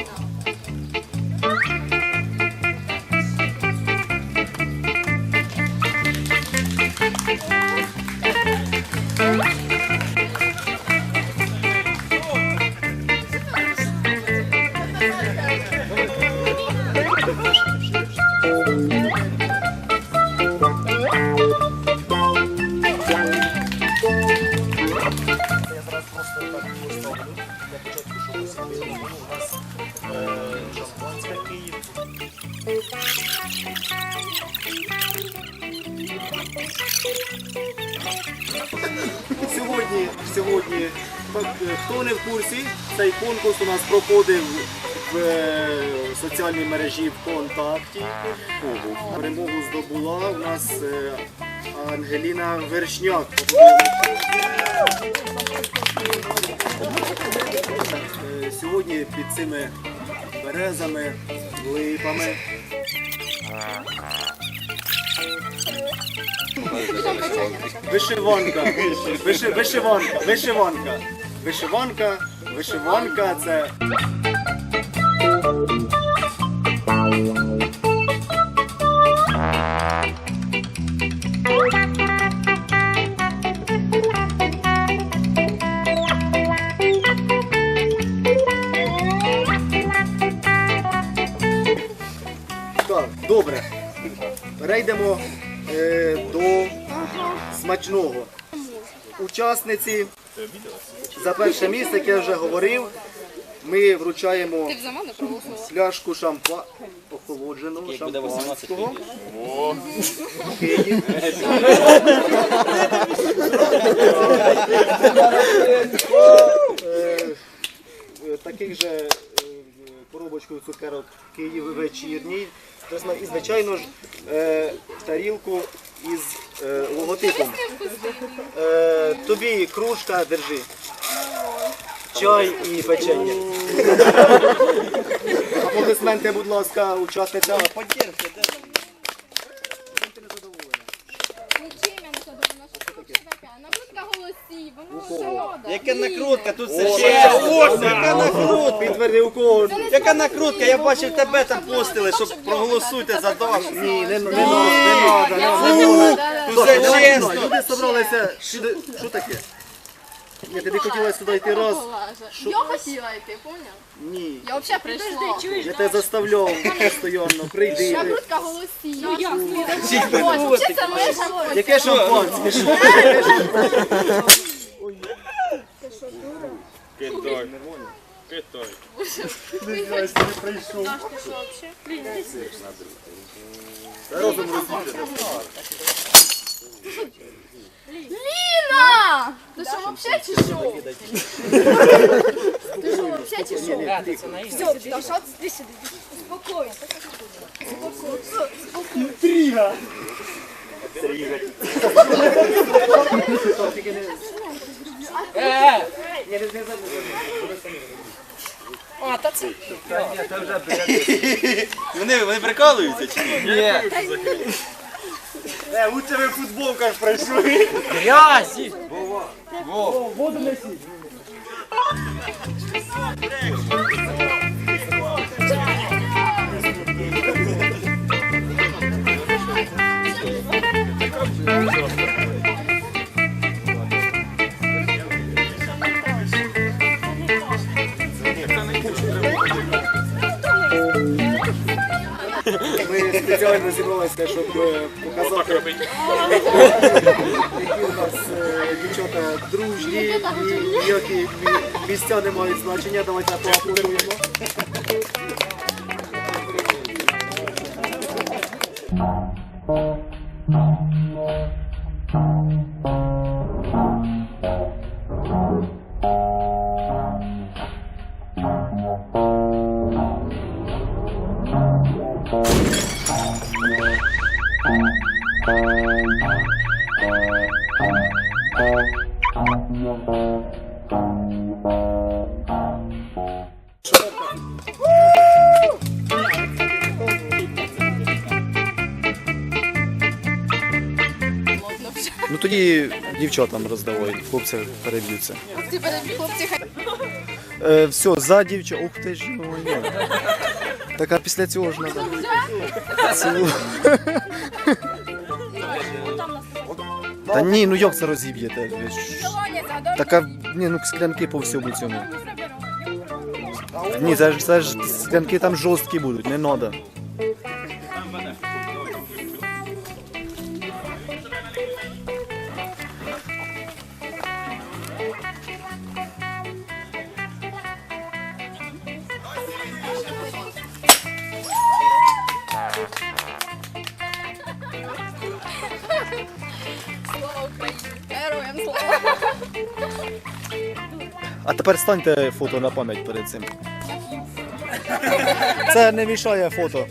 Я Сьогодні, сьогодні, е, хто не в курсі, цей конкурс у нас проходив в е, соціальній мережі ВКонтакті. Перемогу здобула у нас е, Ангеліна Вершняк. Сьогодні під цими березами, липами. Вишиванка. Виши, вишиванка. Вишиванка. Вишиванка. Вишиванка це. Так, добре. Перейдемо е, до смачного. Учасниці за перше місце, як я вже говорив, ми вручаємо пляшку шампа... охолодженого Як буде 18 шампанського. Е, е, Таких же е, коробочку цукерок Київ вечірній. І, звичайно ж, е, тарілку із е, логотипом. Е, Тобі кружка, держи. Чай і печення. Аплодисменти, будь ласка, учасниця. Нічим я не задоволена. Що це таке? Накрутка голосів, воно шкода. Яка накрутка? Тут все ще. Ось, яка накрутка. Підтверди у кого. Яка накрутка? Я бачив тебе там постили, щоб проголосуйте за Дашу. Ні, не, не, не, надо, не надо. Тут все чесно. Люди зібралися. сюди- Що таке? Ти не хотіла сюди йти раз. Я хотіла йти, поняв? Ні. Я взагалі прийшла. Я тебе заставляв постійно. Прийди. Накрутка голосів. Ну як? Ось, чи це ми говоримо? Яке шампанське? Що? Китай. Китай. Разом розбудете. Ліна! Ти що, взагалі чи що? Ти що, взагалі чи що? Все, та що ти сюди? Успокойся. Вони, вони прикалуються чи ні? Ні. Е, лучше ви в футболках пройшли. Грязі. Ми спеціально зібралися, щоб е, показати, які у нас е, дівчата дружні, і ніякі місця не мають значення. Давайте поаплодуємо. Ну тоді дівчатам роздавай, хлопці переб'ються. Хлопці, перебіг, хлопці, хай. Е, все, за дівча. Ух ти ж йо. Так а після цього ж треба. Цілу. Та ні, ну як це розіб'єте? Ви ж- Така, ні, ну склянки по всьому цьому. Ні, це ж, це ж склянки там жорсткі будуть, не треба. А тепер станьте фото на пам'ять перед цим. Це не мішає фото.